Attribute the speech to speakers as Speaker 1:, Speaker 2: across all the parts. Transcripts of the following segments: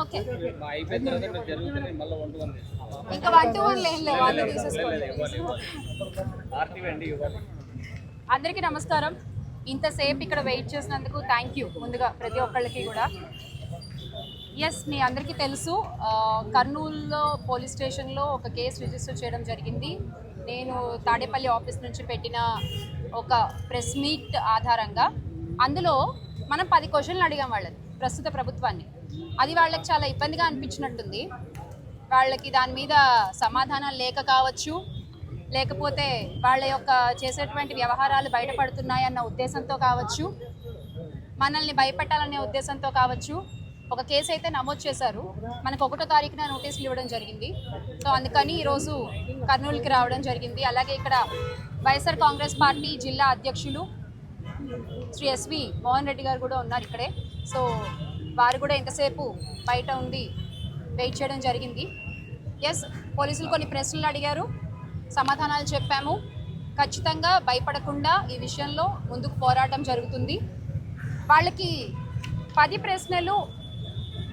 Speaker 1: Okay. ఇంకా one to one లేని లేవు వాళ్ళు తీసేసుకోండి. అందరికీ నమస్కారం. ఇంతసేపు ఇక్కడ వెయిట్ చేసినందుకు థ్యాంక్ యూ ముందుగా ప్రతి ఒక్కళ్ళకి కూడా. ఎస్ మీ అందరికీ తెలుసు కర్నూలులో పోలీస్ స్టేషన్లో ఒక కేసు రిజిస్టర్ చేయడం జరిగింది. నేను తాడేపల్లి ఆఫీస్ నుంచి పెట్టిన ఒక ప్రెస్ మీట్ ఆధారంగా. అందులో మనం పది క్వశ్చన్లు అడిగాం వాళ్ళని ప్రస్తుత ప్రభుత్వాన్ని. అది వాళ్ళకి చాలా ఇబ్బందిగా అనిపించినట్టుంది. వాళ్ళకి దాని మీద సమాధానం లేక కావచ్చు లేకపోతే వాళ్ళ యొక్క చేసేటువంటి వ్యవహారాలు బయటపడుతున్నాయన్న ఉద్దేశంతో కావచ్చు మనల్ని భయపెట్టాలనే ఉద్దేశంతో కావచ్చు ఒక కేసు అయితే నమోదు చేశారు. మనకు ఒకటో తారీఖున నోటీసులు ఇవ్వడం జరిగింది. సో అందుకని ఈరోజు కర్నూలుకి రావడం జరిగింది. అలాగే ఇక్కడ వైఎస్ఆర్ కాంగ్రెస్ పార్టీ జిల్లా అధ్యక్షులు శ్రీ ఎస్వి మోహన్ రెడ్డి గారు కూడా ఉన్నారు ఇక్కడే. సో వారు కూడా ఎంతసేపు బయట ఉండి వెయిట్ చేయడం జరిగింది. ఎస్ పోలీసులు కొన్ని ప్రశ్నలు అడిగారు. సమాధానాలు చెప్పాము. ఖచ్చితంగా భయపడకుండా ఈ విషయంలో ముందుకు పోరాటం జరుగుతుంది. వాళ్ళకి పది ప్రశ్నలు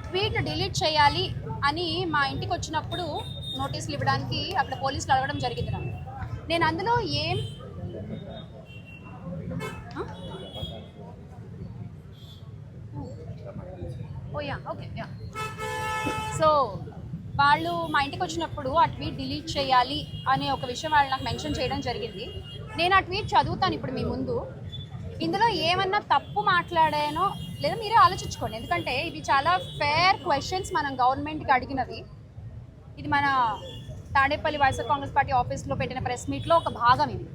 Speaker 1: ట్వీట్ డిలీట్ చేయాలి అని మా ఇంటికి వచ్చినప్పుడు నోటీసులు ఇవ్వడానికి అక్కడ పోలీసులు అడగడం జరిగింది నాకు. నేను అందులో ఏం oh yeah okay yeah so వాళ్ళు మా ఇంటికి వచ్చినప్పుడు ఆ ట్వీట్ డిలీట్ చేయాలి అనే ఒక విషయం వాళ్ళు నాకు మెన్షన్ చేయడం జరిగింది. నేను ఆ ట్వీట్ చదువుతాను ఇప్పుడు మీ ముందు. ఇందులో ఏమన్నా తప్పు మాట్లాడానో లేదా మీరే ఆలోచించుకోండి. ఎందుకంటే ఇవి చాలా ఫేర్ క్వశ్చన్స్ మనం గవర్నమెంట్కి అడిగినవి. ఇది మన తాడేపల్లి వైఎస్ఆర్ కాంగ్రెస్ పార్టీ ఆఫీస్లో పెట్టిన ప్రెస్ మీట్లో ఒక భాగం ఇది.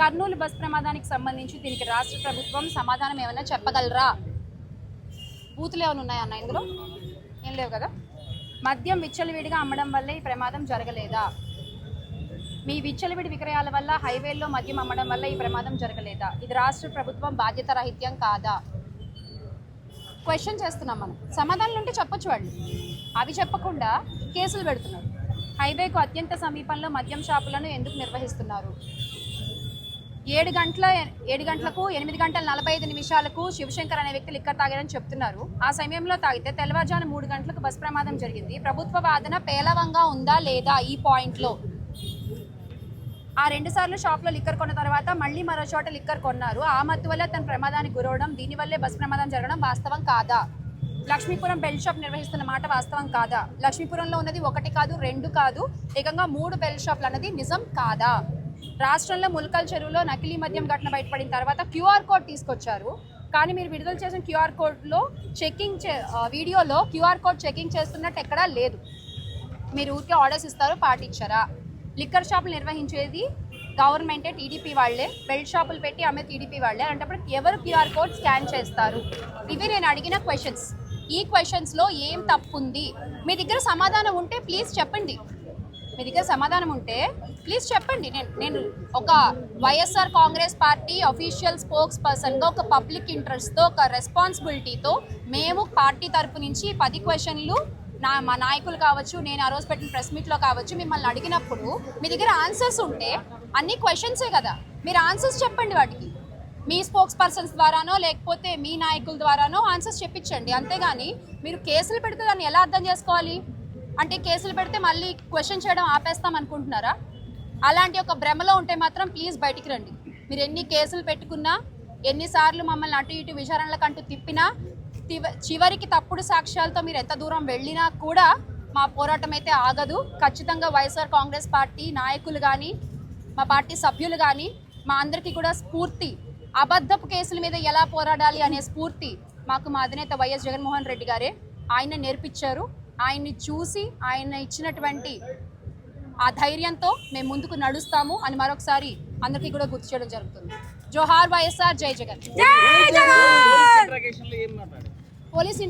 Speaker 1: కర్నూలు బస్ ప్రమాదానికి సంబంధించి దీనికి రాష్ట్ర ప్రభుత్వం సమాధానం ఏమైనా చెప్పగలరా? బూతులు ఏమైనా ఉన్నాయా అన్న ఇందులో? ఏం లేవు కదా? మద్యం విచ్చలవిడిగా అమ్మడం వల్లే ఈ ప్రమాదం జరగలేదా? మీ విచ్చలవిడి విక్రయాల వల్ల హైవేల్లో మద్యం అమ్మడం వల్ల ఈ ప్రమాదం జరగలేదా? ఇది రాష్ట్ర ప్రభుత్వం బాధ్యత రహిత్యం కాదా? క్వశ్చన్ చేస్తున్నాం మనం. సమాధానాలు ఉంటే చెప్పొచ్చు వాళ్ళు. అవి చెప్పకుండా కేసులు పెడుతున్నారు. హైవేకు అత్యంత సమీపంలో మద్యం షాపులను ఎందుకు నిర్వహిస్తున్నారు? ఏడు గంటల ఏడు గంటలకు ఎనిమిది గంటల నలభై ఐదు నిమిషాలకు శివశంకర్ అనే వ్యక్తి లిక్కర్ తాగారని చెప్తున్నారు. ఆ సమయంలో తాగితే తెల్లవారుజాము మూడు గంటలకు బస్ ప్రమాదం జరిగింది. ప్రభుత్వ వాదన పేలవంగా ఉందా లేదా ఈ పాయింట్లో? ఆ రెండు సార్లు షాప్లో లిక్కర్ కొన్న తర్వాత మళ్ళీ మరో చోట లిక్కర్ కొన్నారు. ఆ మత్తు వల్ల తన ప్రమాదానికి గురవడం దీనివల్లే బస్ ప్రమాదం జరగడం వాస్తవం కాదా? లక్ష్మీపురం బెల్ట్ షాప్ నిర్వహిస్తున్న మాట వాస్తవం కాదా? లక్ష్మీపురంలో ఉన్నది ఒకటి కాదు రెండు కాదు ఏకంగా మూడు బెల్ట్ షాప్లు అన్నది నిజం కాదా? రాష్ట్రంలో ముల్కల్ చెరువులో నకిలీ మద్యం ఘటన బయటపడిన తర్వాత క్యూఆర్ కోడ్ తీసుకొచ్చారు. కానీ మీరు విడుదల చేసిన క్యూఆర్ కోడ్లో చెకింగ్ చే వీడియోలో క్యూఆర్ కోడ్ చెకింగ్ చేస్తున్నట్టు ఎక్కడా లేదు. మీరు ఊరికే ఆర్డర్స్ ఇస్తారు పాటించరా. లిక్కర్ షాపులు నిర్వహించేది గవర్నమెంటే టీడీపీ వాళ్ళే. బెల్ట్ షాపులు పెట్టి అమ్మే టీడీపీ వాళ్ళే. అంటే ఎవరు క్యూఆర్ కోడ్ స్కాన్ చేస్తారు? ఇవి నేను అడిగిన క్వశ్చన్స్ ఈ క్వశ్చన్స్లో ఏం తప్పు ఉంది మీ దగ్గర సమాధానం ఉంటే ప్లీజ్ చెప్పండి. మీ దగ్గర సమాధానం ఉంటే ప్లీజ్ చెప్పండి. నేను నేను ఒక వైఎస్ఆర్ కాంగ్రెస్ పార్టీ అఫీషియల్ స్పోక్స్ పర్సన్గా ఒక పబ్లిక్ ఇంట్రెస్ట్తో ఒక రెస్పాన్సిబిలిటీతో మేము పార్టీ తరపు నుంచి పది క్వశ్చన్లు నా మా నాయకులు కావచ్చు నేను ఆ రోజు పెట్టిన ప్రెస్ మీట్లో కావచ్చు మిమ్మల్ని అడిగినప్పుడు మీ దగ్గర ఆన్సర్స్ ఉంటే అన్ని క్వశ్చన్సే కదా. మీరు ఆన్సర్స్ చెప్పండి వాటికి. మీ స్పోక్స్ పర్సన్స్ ద్వారానో లేకపోతే మీ నాయకుల ద్వారానో ఆన్సర్స్ చెప్పించండి. అంతేగాని మీరు కేసులు పెడితే దాన్ని ఎలా అర్థం చేసుకోవాలి? అంటే కేసులు పెడితే మళ్ళీ క్వశ్చన్ చేయడం ఆపేస్తాం అనుకుంటున్నారా? అలాంటి ఒక భ్రమలో ఉంటే మాత్రం ప్లీజ్ బయటికి రండి. మీరు ఎన్ని కేసులు పెట్టుకున్నా ఎన్నిసార్లు మమ్మల్ని అటు ఇటు విచారణలకంటూ తిప్పినా చివరికి తప్పుడు సాక్ష్యాలతో మీరు ఎంత దూరం వెళ్ళినా కూడా మా పోరాటం అయితే ఆగదు. ఖచ్చితంగా వైఎస్ఆర్ కాంగ్రెస్ పార్టీ నాయకులు కానీ మా పార్టీ సభ్యులు కానీ మా అందరికీ కూడా స్ఫూర్తి అబద్ధపు కేసుల మీద ఎలా పోరాడాలి అనే స్ఫూర్తి మాకు మా అధినేత వైఎస్ జగన్మోహన్ రెడ్డి గారే ఆయన నేర్పించారు. ఆయన్ని చూసి ఆయన ఇచ్చినటువంటి ఆ ధైర్యంతో మేము ముందుకు నడుస్తాము అని మరొకసారి అందరికీ కూడా గుర్తు చేయడం జరుగుతుంది. జోహార్ వైఎస్ఆర్ జై జగన్. పోలీస్